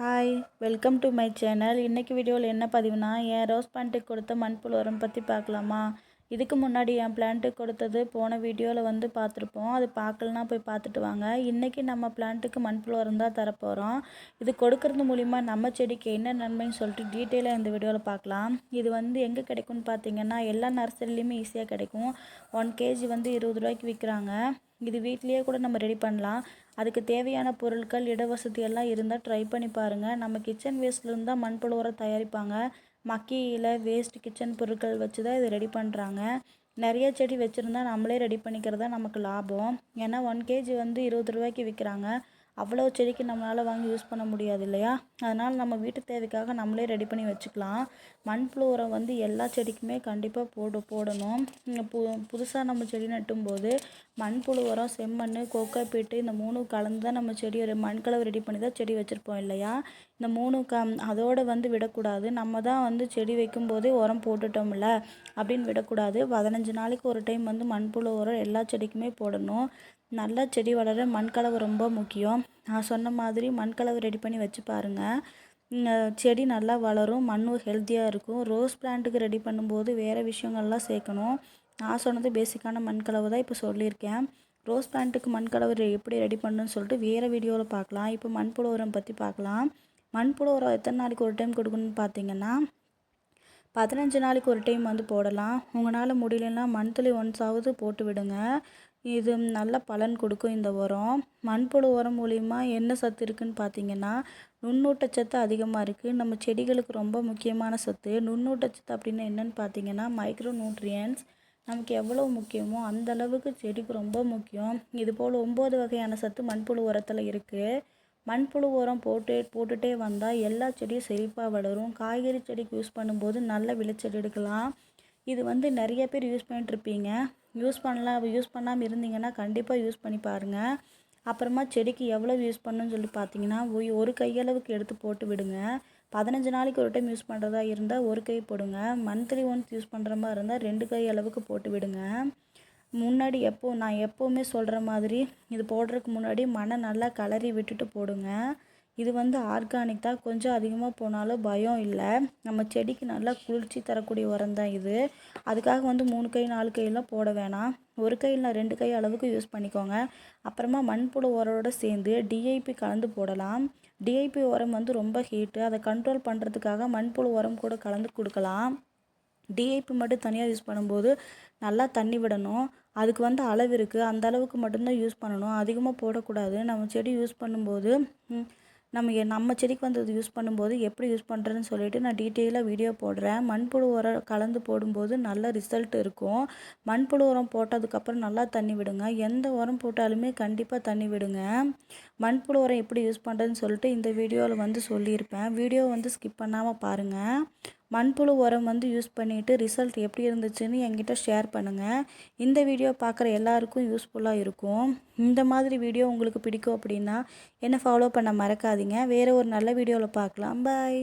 Hi welcome to my channel இன்றைக்கி வீடியோவில் என்ன பதிவுனா என் ரோஸ் பிளான்ட்டுக்கு கொடுத்த மண்புழு உரம் பற்றி பார்க்கலாமா? இதுக்கு முன்னாடி என் பிளான்ட்டுக்கு கொடுத்தது போன வீடியோவில் வந்து பார்த்துருப்போம். அது பார்க்கலனா போய் பார்த்துட்டு வாங்க. இன்றைக்கி நம்ம பிளான்ட்டுக்கு மண்புழு உரம் தான் தரப்போகிறோம் இது கொடுக்கறது மூலிமா நம்ம செடிக்கு என்ன நன்மைன்னு சொல்லிட்டு டீட்டெயிலாக இந்த வீடியோவில் பார்க்கலாம். இது வந்து எங்கே கிடைக்கும்னு பார்த்தீங்கன்னா எல்லா நர்சரிலையுமே ஈஸியாக கிடைக்கும். ஒன் கேஜி வந்து இருபது ரூபாய்க்கு விற்கிறாங்க. இது வீட்லேயே கூட நம்ம ரெடி பண்ணலாம். அதுக்கு தேவையான பொருட்கள் இடவசதி எல்லாம் இருந்தால் ட்ரை பண்ணி பாருங்கள் நம்ம கிச்சன் வேஸ்ட்லேருந்து தான் மண்புழு உரம் தயாரிப்பாங்க. மக்கியில் வேஸ்ட் கிச்சன் பொருட்கள் வச்சு தான் இது ரெடி பண்ணுறாங்க நிறைய செடி வச்சுருந்தா நம்மளே ரெடி பண்ணிக்கிறது தான் நமக்கு லாபம். ஏன்னா ஒன் கேஜி வந்து இருபது ரூபாய்க்கு விற்கிறாங்க அவ்வளோ செடிக்கு நம்மளால் வாங்கி யூஸ் பண்ண முடியாது இல்லையா? அதனால் நம்ம வீட்டு தேவைக்காக நம்மளே ரெடி பண்ணி வச்சுக்கலாம். மண்புழு உரம் வந்து எல்லா செடிக்குமே கண்டிப்பாக போடு போடணும். பு புதுசாக நம்ம செடி நட்டும்போது மண்புழு உரம் செம்மண் கோக்கோ பீட்டு இந்த மூணும் கலந்து தான் நம்ம செடி மண்கலவை ரெடி பண்ணி தான் செடி வச்சுருப்போம் இல்லையா? இந்த மூணு க அதோடு வந்து விடக்கூடாது. நம்ம தான் வந்து செடி வைக்கும்போதே உரம் போட்டுட்டோம்ல அப்படின்னு விடக்கூடாது. பதினஞ்சு நாளைக்கு ஒரு டைம் வந்து மண்புழு உரம் எல்லா செடிக்குமே போடணும். நல்லா செடி வளர மண்கலவை ரொம்ப முக்கியம். நான் சொன்ன மாதிரி மண்கலவை ரெடி பண்ணி வச்சு பாருங்கள் செடி நல்லா வளரும் மண்ணும் ஹெல்த்தியாக இருக்கும். ரோஸ் பிளான்ட்டுக்கு ரெடி பண்ணும்போது வேறு விஷயங்கள்லாம் சேர்க்கணும். நான் சொன்னது பேசிக்கான மண்கலவை தான் இப்போ சொல்லியிருக்கேன். ரோஸ் பிளான்ட்டுக்கு மண்கலவை எப்படி ரெடி பண்ணுன்னு சொல்லிட்டு வேறு வீடியோவில் பார்க்கலாம். இப்போ மண்புழு உரம் பற்றி பார்க்கலாம். மண்புழு உரம் எத்தனை நாளைக்கு ஒரு டைம் கொடுக்கணும்னு பார்த்தீங்கன்னா பதினஞ்சு நாளைக்கு ஒரு டைம் வந்து போடலாம். உங்களால் முடியலன்னா மந்த்லி ஒன்ஸாவது போட்டு விடுங்க. இது நல்ல பலன் கொடுக்கும் இந்த உரம். மண்புழு உரம் மூலிமா என்ன சத்து இருக்குதுன்னு பார்த்தீங்கன்னா நுண்ணூட்டச்சத்து அதிகமாக இருக்குது நம்ம செடிகளுக்கு ரொம்ப முக்கியமான சத்து. நுண்ணூட்டச்சத்து அப்படின்னா என்னென்னு பார்த்தீங்கன்னா மைக்ரோ நியூட்ரியன்ஸ் நமக்கு எவ்வளோ முக்கியமோ அந்த அளவுக்கு செடிக்கு ரொம்ப முக்கியம். இது போல் ஒம்பது வகையான சத்து மண்புழு உரத்தில் இருக்குது மண்புழு உரம் போட்டு போட்டுகிட்டே வந்தால் எல்லா செடியும் செழிப்பாக வளரும். காய்கறி செடிக்கு யூஸ் பண்ணும்போது நல்ல விளைச்சல் எடுக்கலாம். இது வந்து நிறைய பேர் யூஸ் பண்ணிட்டுருப்பீங்க யூஸ் பண்ணலாம் யூஸ் பண்ணாமல் இருந்தீங்கன்னா கண்டிப்பாக யூஸ் பண்ணி பாருங்கள் அப்புறமா செடிக்கு எவ்வளோ யூஸ் பண்ணுன்னு சொல்லி பார்த்தீங்கன்னா ஒரு கையளவுக்கு எடுத்து போட்டு விடுங்க. பதினஞ்சு நாளைக்கு ஒரு டைம் யூஸ் பண்ணுறதா இருந்தால் ஒரு கை போடுங்க. மந்த்லி ஒன்ஸ் யூஸ் பண்ணுற மாதிரி இருந்தால் ரெண்டு கை அளவுக்கு போட்டு விடுங்க. முன்னாடி எப்போ நான் எப்போவுமே சொல்கிற மாதிரி இது போடுறதுக்கு முன்னாடி மண்ணை நல்லா கலரி விட்டுட்டு போடுங்க. இது வந்து ஆர்கானிக் தான். கொஞ்சம் அதிகமாக போனாலும் பயம் இல்லை. நம்ம செடிக்கு நல்லா குளிர்ச்சி தரக்கூடிய உரம் தான் இது. அதுக்காக வந்து மூணு கை நாலு கையெல்லாம் போட வேணாம். ஒரு கையில் ரெண்டு கை அளவுக்கு யூஸ் பண்ணிக்கோங்க. அப்புறமா மண்புழு உரோட சேர்ந்து டிஐபி கலந்து போடலாம். டிஐபி உரம் வந்து ரொம்ப ஹீட்டு அதை கண்ட்ரோல் பண்ணுறதுக்காக மண்புழு உரம் கூட கலந்து கொடுக்கலாம். டிஐபி மட்டும் தனியாக யூஸ் பண்ணும்போது நல்லா தண்ணி விடணும். அதுக்கு வந்து அளவு இருக்குது அந்த அளவுக்கு மட்டும்தான் யூஸ் பண்ணணும். அதிகமாக போடக்கூடாது. நம்ம செடி யூஸ் பண்ணும்போது நம்ம நம்ம செடிக்கு வந்து அது யூஸ் பண்ணும்போது எப்படி யூஸ் பண்ணுறதுன்னு சொல்லிட்டு நான் டீட்டெயிலாக வீடியோ போடுறேன். மண்புழு உரம் கலந்து போடும்போது நல்ல ரிசல்ட் இருக்கும். மண்புழு உரம் போட்டதுக்கப்புறம் நல்லா தண்ணி விடுங்க. எந்த உரம் போட்டாலுமே கண்டிப்பாக தண்ணி விடுங்க. மண்புழு உரம் எப்படி யூஸ் பண்ணுறதுன்னு சொல்லிட்டு இந்த வீடியோவில் வந்து சொல்லியிருப்பேன். வீடியோ வந்து ஸ்கிப் பண்ணாமல் பாருங்கள் மண்புழு உரம் வந்து யூஸ் பண்ணிவிட்டு ரிசல்ட் எப்படி இருந்துச்சுன்னு என்கிட்ட ஷேர் பண்ணுங்கள் இந்த வீடியோ பார்க்குற எல்லாருக்கும் யூஸ்ஃபுல்லாக இருக்கும். இந்த மாதிரி வீடியோ உங்களுக்கு பிடிக்கும் அப்படின்னா என்னை ஃபாலோ பண்ண மறக்காதீங்க. வேறு ஒரு நல்ல வீடியோவில் பார்க்கலாம். பாய்